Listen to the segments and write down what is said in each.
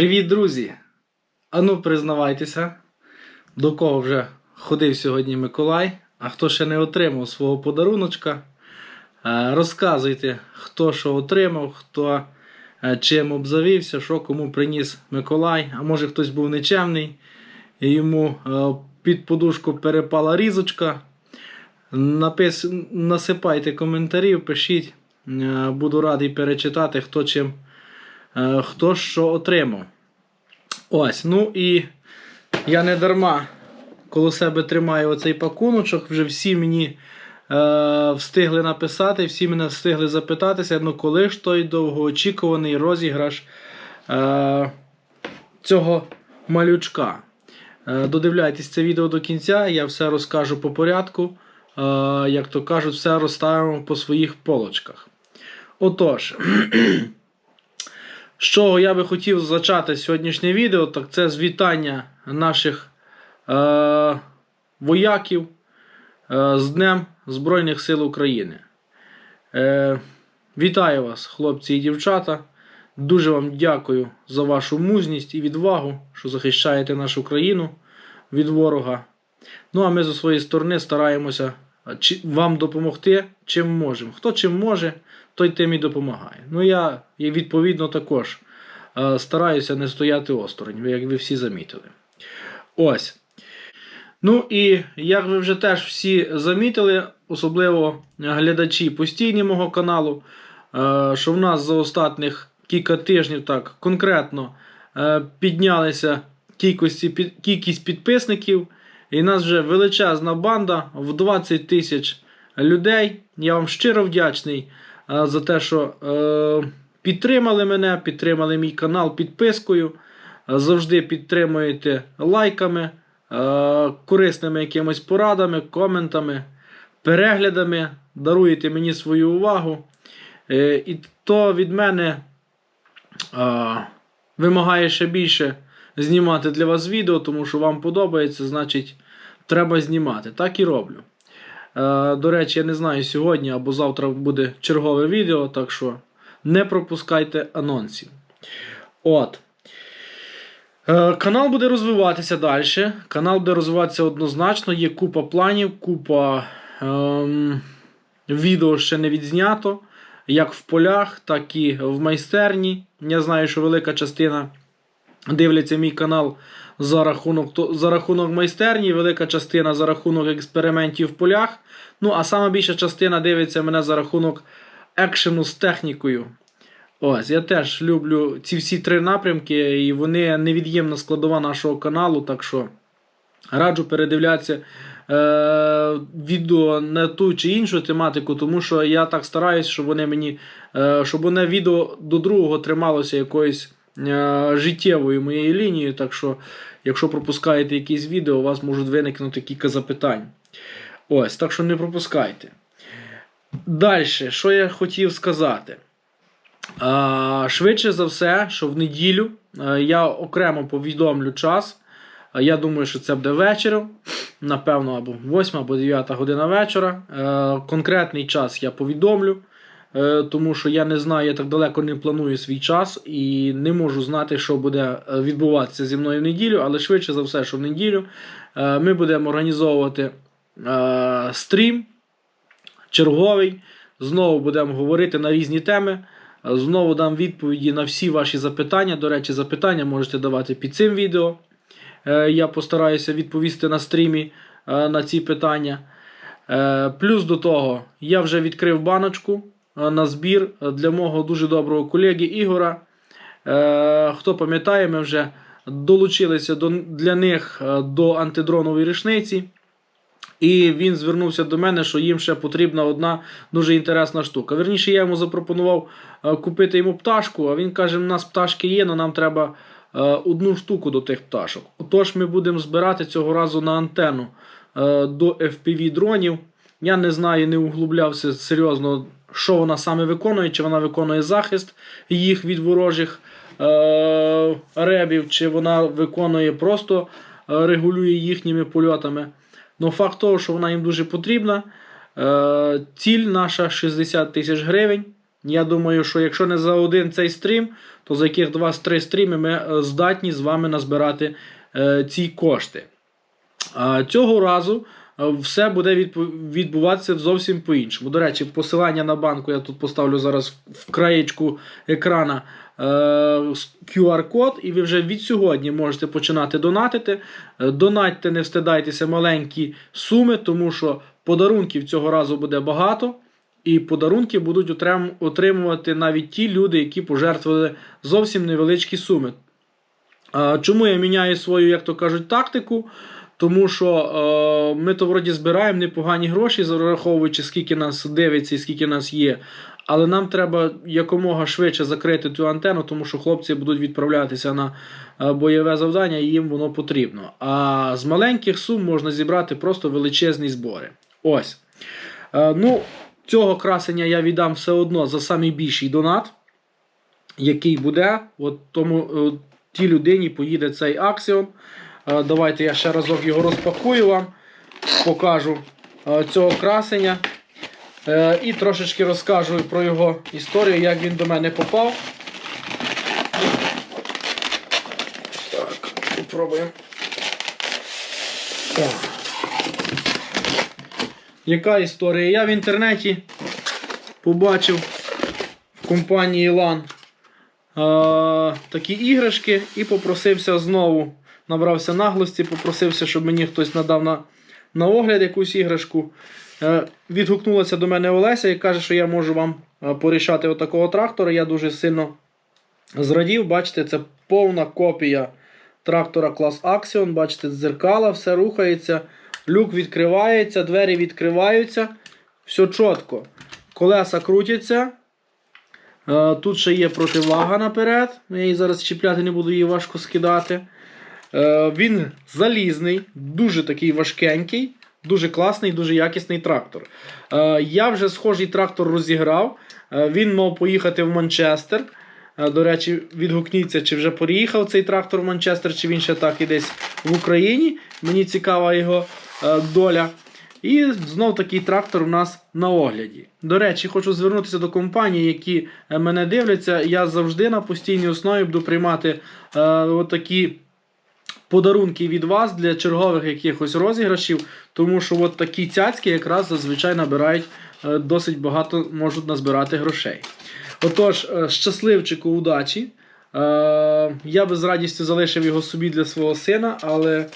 Привіт, друзі! Ану, признавайтеся, до кого вже ходив сьогодні Миколай, а хто ще не отримав свого подаруночка. Е, Розказуйте, хто що отримав, хто е, чим обзавівся, що кому приніс Миколай, а може хтось був нечемний, і йому е, під подушку перепала різочка. Напис... Насипайте коментарів, пишіть. Буду радий перечитати, хто чим, хто що отримав. Ось, ну і я не дарма коло себе тримаю оцей пакуночок. Вже всі мені е, встигли написати, всі мене встигли запитатися, ну коли ж той довгоочікуваний розіграш е, цього малючка. Е, додивляйтесь це відео до кінця, я все розкажу по порядку. Е, як то кажуть, все розставимо по своїх полочках. Отож. З чого я би хотів зачати сьогоднішнє відео, так це з вітання наших е, вояків е, з Днем Збройних сил України. Е, вітаю вас, хлопці і дівчата. Дуже вам дякую за вашу мужність і відвагу, що захищаєте нашу країну від ворога. Ну а ми зі своєї сторони стараємося вам допомогти чим можемо. Хто чим може, той тим і допомагає. Ну я відповідно також е, стараюся не стояти осторонь, як ви всі замітили. Ось. Ну і як ви вже теж всі замітили, особливо глядачі постійні мого каналу, е, що в нас за останніх кілька тижнів так конкретно е, піднялися кількість підписників, і нас вже величезна банда в 20 тисяч людей. Я вам щиро вдячний е, за те, що е, підтримали мене, підтримали мій канал підпискою. Е, Завжди підтримуєте лайками, корисними якимись порадами, коментами, переглядами, даруєте мені свою увагу. І то від мене вимагає ще більше знімати для вас відео, тому що вам подобається, значить, треба знімати. Так і роблю. Е, До речі, я не знаю, сьогодні або завтра буде чергове відео, так що не пропускайте анонсів. От. Е, Канал буде розвиватися далі. Канал буде розвиватися однозначно. Є купа планів, купа ем, відео ще не відзнято. Як в полях, так і в майстерні. Я знаю, що велика частина дивляться мій канал за рахунок, за рахунок майстерні, велика частина за рахунок експериментів в полях. Ну, а сама більша частина дивиться мене за рахунок екшену з технікою. Ось, я теж люблю ці всі три напрямки, і вони невід'ємна складова нашого каналу, так що раджу передивлятися е, відео на ту чи іншу тематику, тому що я так стараюсь, щоб вони мені, е, щоб вони відео до другого трималося якоюсь е, життєвою моєю лінією. Так що, якщо пропускаєте якісь відео, у вас можуть виникнути кілька запитань. Ось, так що не пропускайте. Далі, що я хотів сказати. Швидше за все, що в неділю е, я окремо повідомлю час. Е, Я думаю, що це буде вечором. Напевно, або 8 або 9 година вечора. Конкретний час я повідомлю, тому що я не знаю, я так далеко не планую свій час і не можу знати, що буде е, відбуватися зі мною в неділю, але швидше за все, що в неділю е, ми будемо організовувати е, стрім черговий. Знову будемо говорити на різні теми. Е, Знову дам відповіді на всі ваші запитання. До речі, запитання можете давати під цим відео. Е, Я постараюся відповісти на стрімі е, на ці питання. Е, Плюс до того, я вже відкрив баночку е, на збір для мого дуже доброго колеги Ігора. Е, Хто пам'ятає, ми вже долучилися до, для них е, до антидронової рушниці. І він звернувся до мене, що їм ще потрібна одна дуже інтересна штука. Верніше, я йому запропонував е, купити йому пташку, а він каже: у нас пташки є, але нам треба е, одну штуку до тих пташок. Отож, ми будемо збирати цього разу на антенну е, до FPV дронів. Я не знаю, не углублявся серйозно, що вона саме виконує, чи вона виконує захист їх від ворожих е, ребів, чи вона виконує просто е, регулює їхніми польотами. Ну, факт того, що вона їм дуже потрібна. Е, ціль наша 60 тисяч гривень. Я думаю, що якщо не за один цей стрім, то за яких 2-3 стріми ми е, здатні з вами назбирати е, ці кошти. А цього разу е, все буде відбуватися зовсім по-іншому. До речі, посилання на банку я тут поставлю зараз в краєчку екрана е, QR-код, і ви вже від сьогодні можете починати донатити. Е, Донатьте, не встидайтеся маленькі суми, тому що подарунків цього разу буде багато. І подарунки будуть отримувати навіть ті люди, які пожертвували зовсім невеличкі суми. Чому я міняю свою, як то кажуть, тактику? Тому що е, ми то вроді збираємо непогані гроші, зараховуючи, скільки нас дивиться і скільки нас є. Але нам треба якомога швидше закрити цю антенну, тому що хлопці будуть відправлятися на е, бойове завдання, і їм воно потрібно. А з маленьких сум можна зібрати просто величезні збори. Ось. Е, ну, цього красення я віддам все одно за самий більший донат, який буде. От тому е, тій людині поїде цей аксіон. Е, Давайте я ще разок його розпакую вам, покажу е, цього красення. Е, І трошечки розкажу про його історію, як він до мене попав. Так, попробуємо. Яка історія? Я в інтернеті побачив в компанії LAN е, такі іграшки і попросився знову. Набрався наглості, попросився, щоб мені хтось надав на, на огляд якусь іграшку. Е, відгукнулася до мене Олеся і каже, що я можу вам е, порішати отакого трактора. Я дуже сильно зрадів. Бачите, це повна копія трактора клас Axion. Бачите, дзеркала, все рухається, люк відкривається, двері відкриваються. Все чітко. Колеса крутяться. Е, Тут ще є противага наперед. Я її зараз чіпляти не буду, її важко скидати. Е, Він залізний, дуже такий важкенький, дуже класний, дуже якісний трактор. Е, Я вже схожий трактор розіграв. Е, Він мав поїхати в Манчестер. До речі, відгукніться, чи вже переїхав цей трактор в Манчестер, чи він ще так і десь в Україні. Мені цікава його доля. І знов такий трактор у нас на огляді. До речі, хочу звернутися до компаній, які мене дивляться. Я завжди на постійній основі буду приймати е, отакі подарунки від вас для чергових якихось розіграшів, тому що от такі цяцьки якраз зазвичай набирають е, досить багато, можуть назбирати грошей. Отож, е, щасливчику, удачі. Е, Я би з радістю залишив його собі для свого сина, але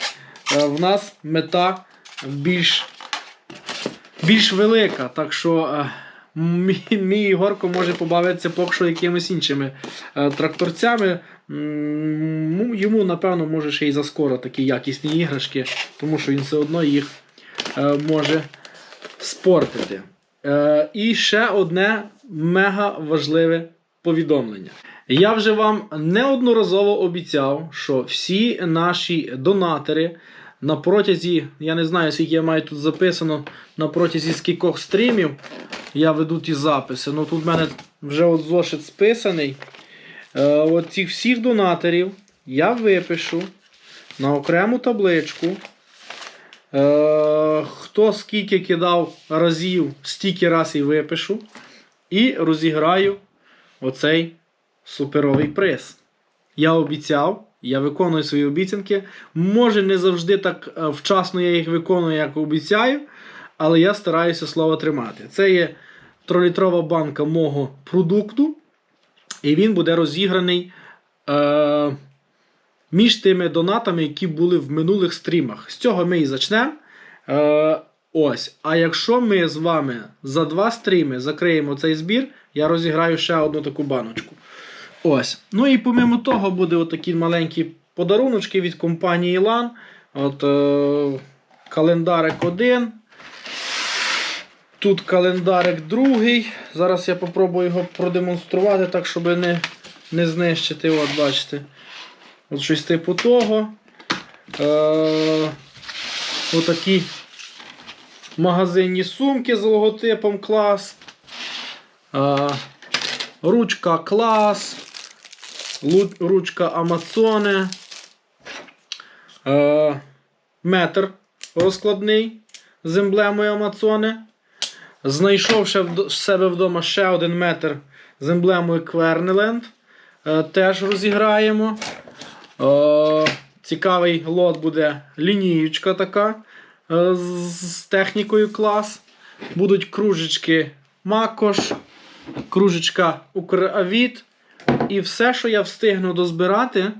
в нас мета більш більш велика. Так що мій, Ігорко може побавитися поки що якимись іншими е, тракторцями. Йому, напевно, може ще й заскоро такі якісні іграшки, тому що він все одно їх е, може спортити. Е, і ще одне мега важливе повідомлення. Я вже вам неодноразово обіцяв, що всі наші донатори на протязі, я не знаю, скільки я маю тут записано, на протязі скількох стрімів я веду ті записи. Ну тут в мене вже от зошит списаний. Е, от цих всіх донаторів я випишу на окрему табличку. Е, хто скільки кидав разів, стільки раз і випишу. І розіграю оцей суперовий приз. Я обіцяв, я виконую свої обіцянки. Може, не завжди так е, вчасно я їх виконую, як обіцяю, але я стараюся слово тримати. Це є тролітрова банка мого продукту, і він буде розіграний е, між тими донатами, які були в минулих стрімах. З цього ми і почнемо. Е, ось. А якщо ми з вами за два стріми закриємо цей збір, я розіграю ще одну таку баночку. Ось. Ну і помимо того, буде отакі маленькі подаруночки від компанії LAN. От, е, календарик один. Тут календарик другий. Зараз я попробую його продемонструвати так, щоб не, не знищити. От, бачите. От щось типу того. Е, отакі магазинні сумки з логотипом клас. Е, ручка клас. Ручка Амазони. Е, метр розкладний з емблемою Амазони. Знайшов ще в себе вдома ще один метр з емблемою Квернеленд. Е, теж розіграємо. Е, цікавий лот буде лінієчка така з технікою клас. Будуть кружечки Макош, кружечка Укравіт. І все, що я встигну дозбирати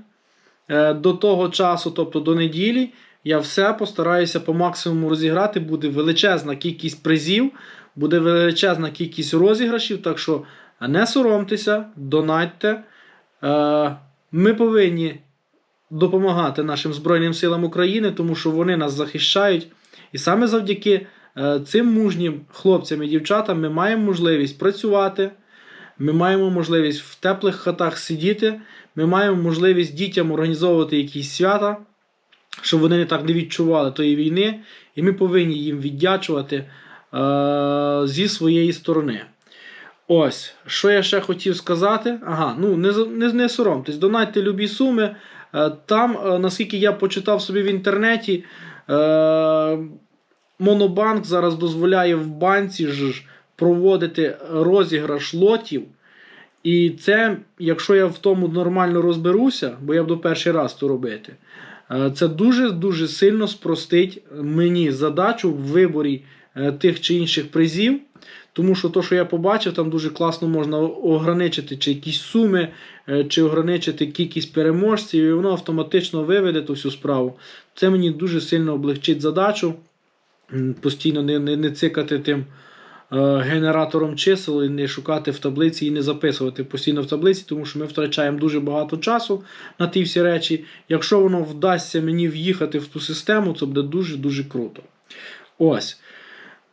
е, до того часу, тобто до неділі, я все постараюся по максимуму розіграти. Буде величезна кількість призів, буде величезна кількість розіграшів. Так що не соромтеся, донатьте. Е, Ми повинні допомагати нашим Збройним силам України, тому що вони нас захищають. І саме завдяки е, цим мужнім хлопцям і дівчатам ми маємо можливість працювати. Ми маємо можливість в теплих хатах сидіти, ми маємо можливість дітям організовувати якісь свята, щоб вони не так не відчували тої війни, і ми повинні їм віддячувати е, зі своєї сторони. Ось, що я ще хотів сказати. Ага, ну не, не, не соромтесь, донатьте любі суми. Е, Там, е, наскільки я почитав собі в інтернеті, е, Монобанк зараз дозволяє в банці ж проводити розіграш лотів. І це, якщо я в тому нормально розберуся, бо я буду перший раз то робити, е, це дуже-дуже сильно спростить мені задачу в виборі е, тих чи інших призів. Тому що то, що я побачив, там дуже класно можна ограничити чи якісь суми, е, чи ограничити кількість переможців, і воно автоматично виведе ту всю справу. Це мені дуже сильно облегчить задачу. Постійно не, не, не цикати тим генератором чисел і не шукати в таблиці і не записувати постійно в таблиці, тому що ми втрачаємо дуже багато часу на ті всі речі. Якщо воно вдасться мені в'їхати в ту систему, це буде дуже-дуже круто. Ось.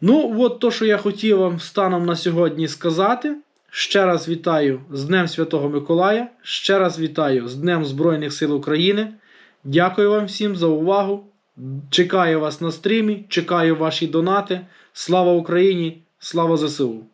Ну, от то, що я хотів вам станом на сьогодні сказати. Ще раз вітаю з Днем Святого Миколая. Ще раз вітаю з Днем Збройних сил України. Дякую вам всім за увагу. Чекаю вас на стрімі, чекаю ваші донати. Слава Україні! Слава ЗСУ!